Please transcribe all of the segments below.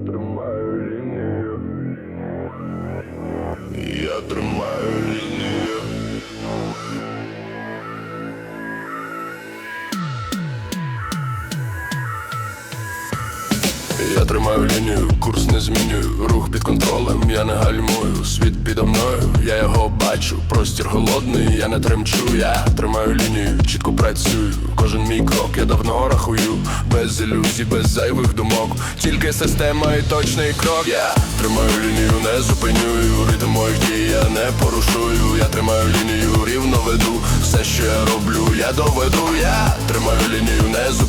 Я тримаю лінію. Я тримаю лінію. Я тримаю лінію, курс не змінюю, рух під контролем, я не гальмую, світ підо мною, я його бачу, простір голодний, я не тремчу, я тримаю лінію, чітко працюю, кожен мій крок я давно рахую, без ілюзій, без зайвих думок, тільки система і точний крок. Я тримаю лінію, не зупинюю, ритм моїх дій я не порушую, я тримаю лінію, рівно веду, все, що я роблю, я доведу, я тримаю лінію, не дій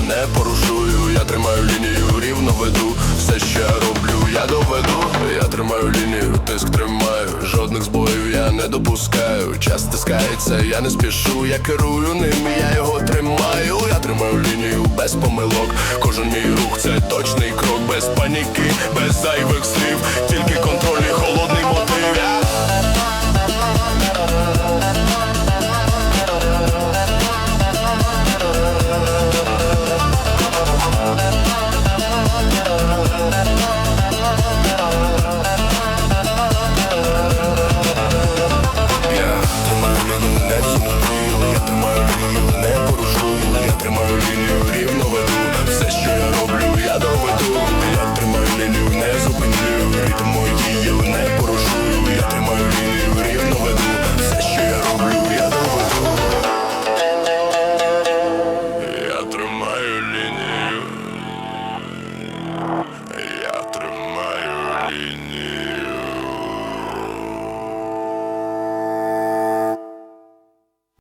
не порушую, я тримаю лінію, рівно веду, все, що я роблю, я доведу, я тримаю лінію, тиск тримаю, жодних збоїв я не допускаю. Час стискається, я не спішу, я керую ним, я його тримаю, я тримаю лінію без помилок. Кожен мій рух це точний крок, без паніки, без зайвих слів, in